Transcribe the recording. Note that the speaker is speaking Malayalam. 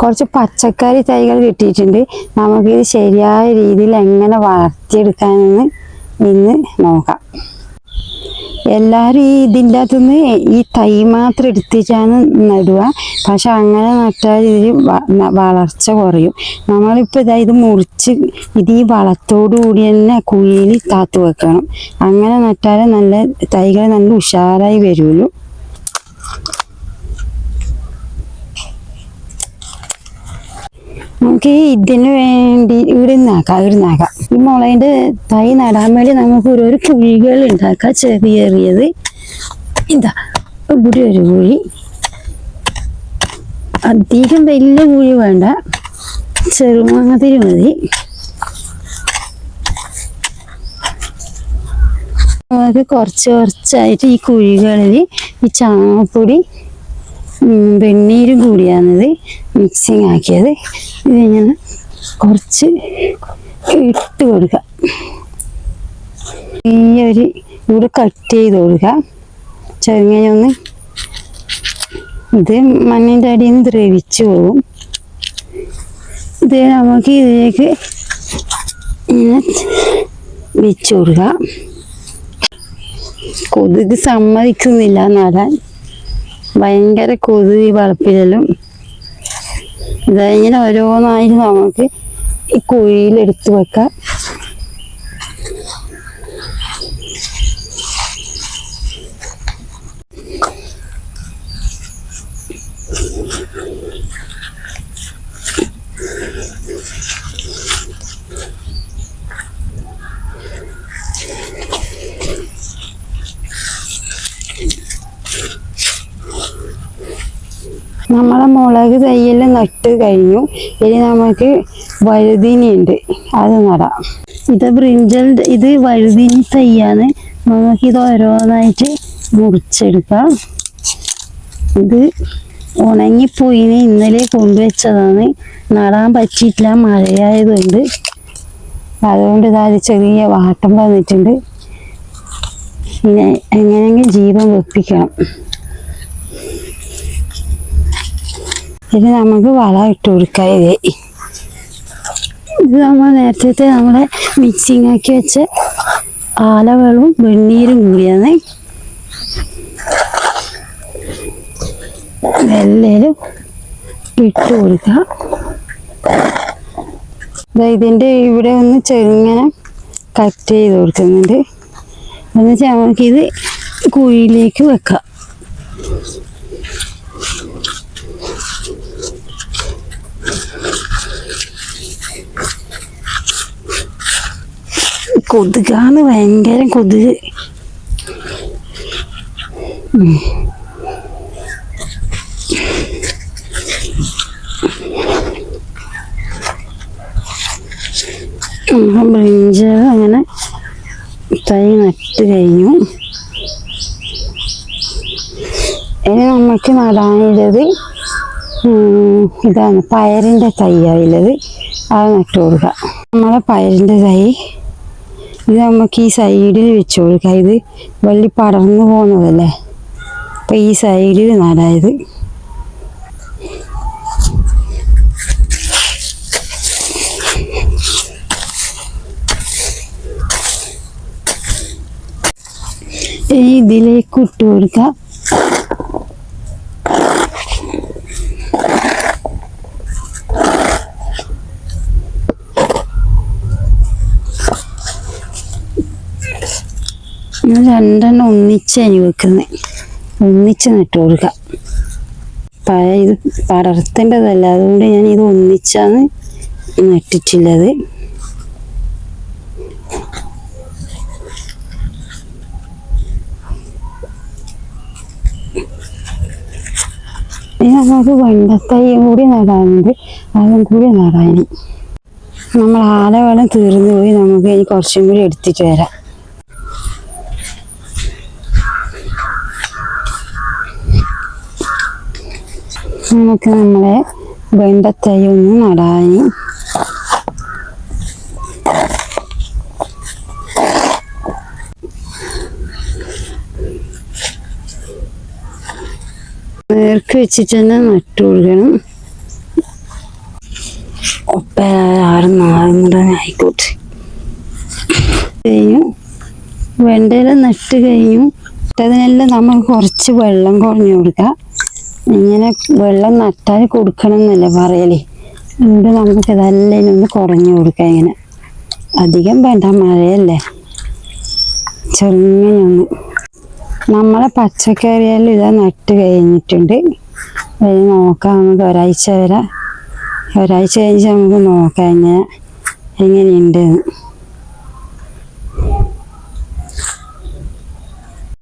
കുറച്ച് പച്ചക്കറി തൈകൾ കിട്ടിയിട്ടുണ്ട്. നമുക്കിത് ശരിയായ രീതിയിൽ എങ്ങനെ വളർത്തിയെടുക്കാമെന്ന് ഇന്ന് നോക്കാം. എല്ലാവരും ഈ ഇതിന്റെ അകത്തുനിന്ന് ഈ തൈ മാത്രം എടുത്തിട്ടാണ് നടുക. പക്ഷെ അങ്ങനെ നട്ടാൽ ഇതിൽ വളർച്ച കുറയും. നമ്മളിപ്പോൾ ഇതാ ഇത് മുറിച്ച് ഇത് ഈ വളത്തോടു കൂടി തന്നെ കുഴിയിൽ താത്തു വെക്കണം. അങ്ങനെ നട്ടാൽ നല്ല തൈകൾ നല്ല ഉഷാറായി വരുള്ളൂ. നമുക്ക് ഇതിന് വേണ്ടി ഇവിടെ നിന്നാക്കാം ഇവിടെ നിന്നാക്കാം ഈ മുളകിന്റെ തൈ നടാൻ വേണ്ടി നമുക്ക് ഓരോരോ കുഴികൾ ഉണ്ടാക്കാം ചെറിയേറിയത്. ഇതാ ഇവിടെ ഒരു കുഴി. അധികം വലിയ കുഴി വേണ്ട. ചെറുമാതിരി മതി. കുറച്ച് കുറച്ചായിട്ട് ഈ കുഴികളിൽ ഈ ചാണകപ്പൊടി വെണ്ണീരും കൂടിയാണിത് മിക്സിങ് ആക്കിയത്. ഇതിങ്ങനെ കുറച്ച് ഇട്ട് കൊടുക്കുക. ഈ ഒരു ഇവിടെ കട്ട് ചെയ്ത് കൊടുക്കുക. ചെറുങ്ങനെ ഒന്ന് ഇത് മണ്ണിന്റെ അടിയിൽ നിന്ന് ദ്രവിച്ചു പോകും. ഇത് നമുക്ക് ഇതിലേക്ക് ഇങ്ങനെ വെച്ച് കൊടുക്കുക കൊതുക് സമ്മതിക്കുന്നില്ല നടാൻ ഭയങ്കര കൊതുകി വളപ്പിലും ഇതിങ്ങനെ ഓരോന്നായിട്ട് നമുക്ക് ഈ കുഴിയിൽ എടുത്തു വെക്കാം. നമ്മളെ മുളക് തയ്യൽ നട്ട് കഴിഞ്ഞു. ഇനി നമുക്ക് വഴുതിനിയുണ്ട്. അത് നടാം. ഇത് ബ്രിഞ്ചൽ ഇത് വഴുതിനി തയ്യാണ് നമുക്ക് ഇത് ഓരോന്നായിട്ട് മുറിച്ചെടുക്കാം. ഇത് ഉണങ്ങിപ്പോയിന് ഇന്നലെ കൊണ്ടുവച്ചതാണ്. നടാൻ പറ്റിയിട്ടില്ല. മഴയായതുകൊണ്ട്. അതുകൊണ്ട് ഇതാ ചെറിയ വാട്ടം വന്നിട്ടുണ്ട്. ഇനി എങ്ങനെയെങ്കിലും ജീവൻ വെപ്പിക്കണം. ഇനി നമുക്ക് വളം ഇട്ട് കൊടുക്കാം ഇത്. ഇത് നമ്മൾ നേരത്തെ നമ്മളെ മിക്സിങ് ആക്കി വെച്ച ആലവെള്ളവും വെണ്ണീരും കൂടിയാണ്. എല്ലാം ഇട്ട് കൊടുക്കുക. ഇതിന്റെ ഇവിടെ ഒന്ന് ചെറുങ്ങനെ കട്ട് ചെയ്ത് കൊടുക്കുന്നുണ്ട്. എന്നുവെച്ചാൽ നമുക്കിത് കുഴിയിലേക്ക് വെക്കാം. കൊതുകാണ് ഭയങ്കര കൊതുക്. അങ്ങനെ തൈ നട്ട് കഴിഞ്ഞു. ഇനി നമുക്ക് നടാനുള്ളത് ഇതാണ് പയറിന്റെ തൈയായുള്ളത് അത് നട്ടു കൊടുക്കുക നമ്മളെ പയറിന്റെ തൈ ഇത് നമുക്ക് ഈ സൈഡിൽ വെച്ച് കൊടുക്കുക ഇത് വള്ളി പടർന്നു പോകുന്നതല്ലേ അപ്പം ഈ സൈഡിൽ നടായത് ഈ ഇതിലേക്ക് ഇട്ട് കൊടുക്കാം. ഞാൻ രണ്ടെണ്ണം ഒന്നിച്ചാണ് വെക്കുന്നത് ഒന്നിച്ച് നട്ടു കൊടുക്കുക പഴയ ഇത് പടർത്തേണ്ടതല്ല. അതുകൊണ്ട് ഞാൻ ഇത് ഒന്നിച്ചാണ് നട്ടിട്ടുള്ളത്. നമുക്ക് വെണ്ടത്തൈയും കൂടി നടാനുണ്ട്. അതും കൂടി നടാനി. നമ്മൾ ആലവെള്ളം തീർന്നു പോയി. നമുക്ക് ഇനി കുറച്ചും കൂടി എടുത്തിട്ട് വരാം. നമുക്ക് നമ്മളെ വെണ്ടത്തൈ ഒന്ന് നടാൻ നേർക്ക് വെച്ചിട്ട് തന്നെ നട്ടു കൊടുക്കണം. ഒപ്പം ആറ് നാളും ആയിക്കോട്ടെ. കഴിഞ്ഞു. വെണ്ടയില നട്ട് കഴിഞ്ഞു. അതിനെല്ലാം നമ്മൾ കുറച്ച് വെള്ളം കുറഞ്ഞു കൊടുക്കുക ഇങ്ങനെ വെള്ളം നട്ടാൽ കൊടുക്കണം എന്നല്ലേ പറയലേ? അതുകൊണ്ട് നമുക്ക് ഇതെല്ലാം ഒന്ന് കുറഞ്ഞു കൊടുക്കാം ഇങ്ങനെ. അധികം വേണ്ട മഴയല്ലേ? ചെറുങ്ങനെയൊന്ന് നമ്മളെ പച്ചക്കറിയെല്ലാം ഇതാ നട്ട് കഴിഞ്ഞിട്ടുണ്ട്. അത് നോക്കാം നമുക്ക് ഒരാഴ്ച വരെ. ഒരാഴ്ച കഴിഞ്ഞ് നമുക്ക് നോക്കാം ഇങ്ങനെ എങ്ങനെയുണ്ട് എന്ന്